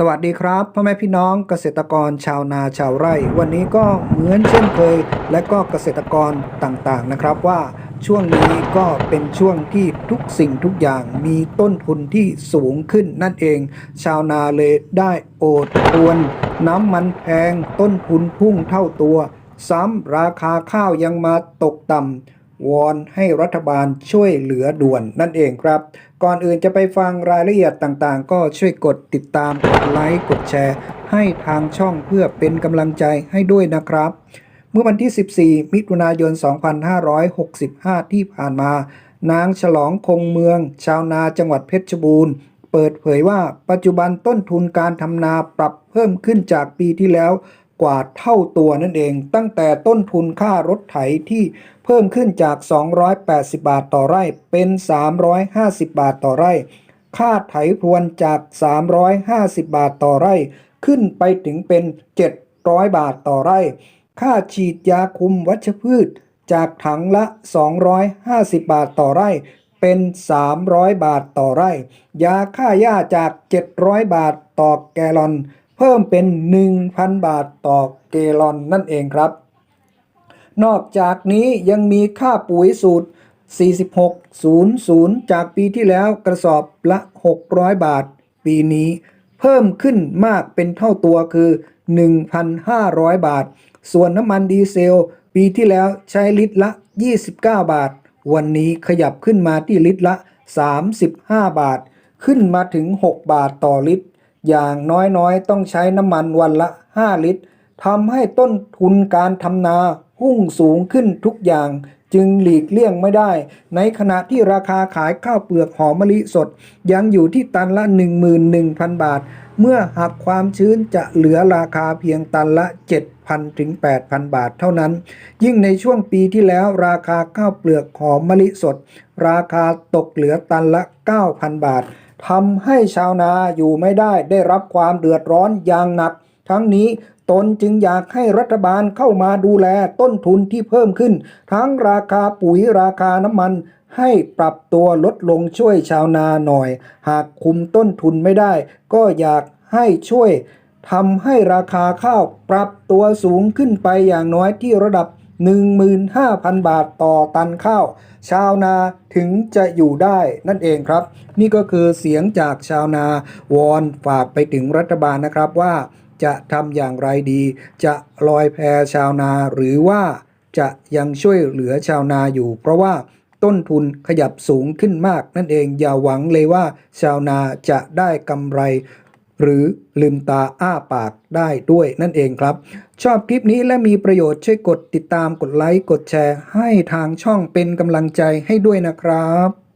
สวัสดีครับพ่อแม่พี่น้องเกษตรกรชาวนาชาวไร่ วันนี้ก็เหมือนเช่นเคย และก็เกษตรกรต่างๆนะครับว่าช่วงนี้ก็เป็นช่วงที่ทุกสิ่งทุกอย่างมีต้นทุนที่สูงขึ้นนั่นเอง ชาวนาเลยได้โอดครวน น้ำมันแพงต้นทุนพุ่งเท่าตัว ซ้ำราคาข้าวยังมาตกต่ำ วอนให้รัฐบาลช่วยเหลือด่วนนั่นเองครับ ก่อนอื่นจะไปฟังรายละเอียดต่างๆ ก็ช่วยกดติดตามกดไลค์กดแชร์ ให้ทางช่องเพื่อเป็นกำลังใจให้ด้วยนะครับ เมื่อวันที่ 14 มิถุนายน 2565 ที่ผ่านมา นางฉลองคงเมือง ชาวนาจังหวัดเพชรบูรณ์ เปิดเผยว่าปัจจุบันต้นทุนการทำนาปรับเพิ่มขึ้นจากปีที่แล้ว กว่าเท่าตัวนั่นเอง ตั้งแต่ต้นทุนค่ารถไถที่เพิ่มขึ้นจาก 280 บาทต่อไร่เป็น 350 บาทต่อไร่ ค่าไถพรวนจาก 350 บาทต่อไร่ ขึ้นไปถึงเป็น 700 บาทต่อไร่ ค่าฉีดยาคุมวัชพืช จากถังละ 250 บาทต่อไร่เป็น 300 บาทต่อไร่ ยาฆ่าหญ้าจาก 700 บาทต่อแกลลอน เพิ่มเป็น 1,000 บาทต่อแกลลอนนั่นเองครับ นอกจากนี้ยังมีค่าปุ๋ยสูตร 4600 จากปีที่แล้วกระสอบละ 600 บาท ปีนี้เพิ่มขึ้นมากเป็นเท่าตัวคือ 1,500 บาท ส่วนน้ำมันดีเซล ปีที่แล้วใช้ลิตรละ 29 บาท วันนี้ขยับขึ้นมาที่ลิตรละ 35 บาท ขึ้นมาถึง 6 บาทต่อลิตร อย่างน้อยๆ ต้องใช้น้ำมันวันละ 5 ลิตรทำให้ต้นทุนการทำนาพุ่งสูงขึ้นทุกอย่าง จึงหลีกเลี่ยงไม่ได้ ในขณะที่ราคาขายข้าวเปลือกหอมมะลิสด ยังอยู่ที่ตันละ 11,000 บาท เมื่อหักความชื้นจะเหลือราคาเพียงตันละ 7,000 ถึง 8,000 บาทเท่านั้น ยิ่งในช่วงปีที่แล้วราคาข้าวเปลือกหอมมะลิสด ราคาตกเหลือตันละ 9,000 บาท ทำให้ชาวนาอยู่ไม่ได้ได้รับความเดือดร้อนอย่างหนัก ทั้งนี้ตนจึงอยากให้รัฐบาลเข้ามาดูแลต้นทุนที่เพิ่มขึ้น ทั้งราคาปุ๋ยราคาน้ำมัน ให้ปรับตัวลดลงช่วยชาวนาหน่อย หากคุมต้นทุนไม่ได้ ก็อยากให้ช่วยทำให้ราคาข้าวปรับตัวสูงขึ้นไปอย่างน้อยที่ระดับ 15,000 บาทต่อตันข้าว ชาวนาถึงจะอยู่ได้นั่นเองครับ นี่ก็คือเสียงจากชาวนาวอนฝากไปถึงรัฐบาลนะครับว่าจะทำอย่างไรดี จะลอยแพชาวนาหรือว่าจะยังช่วยเหลือชาวนาอยู่ เพราะว่าต้นทุนขยับสูงขึ้นมากนั่นเองอย่าหวังเลยว่า ชาวนาจะได้กำไร หรือลืมตาอ้าปากได้ด้วยนั่นเองครับ ชอบคลิปนี้และมีประโยชน์ช่วยกดติดตามกดไลค์กดแชร์ ให้ทางช่องเป็นกำลังใจให้ด้วยนะครับ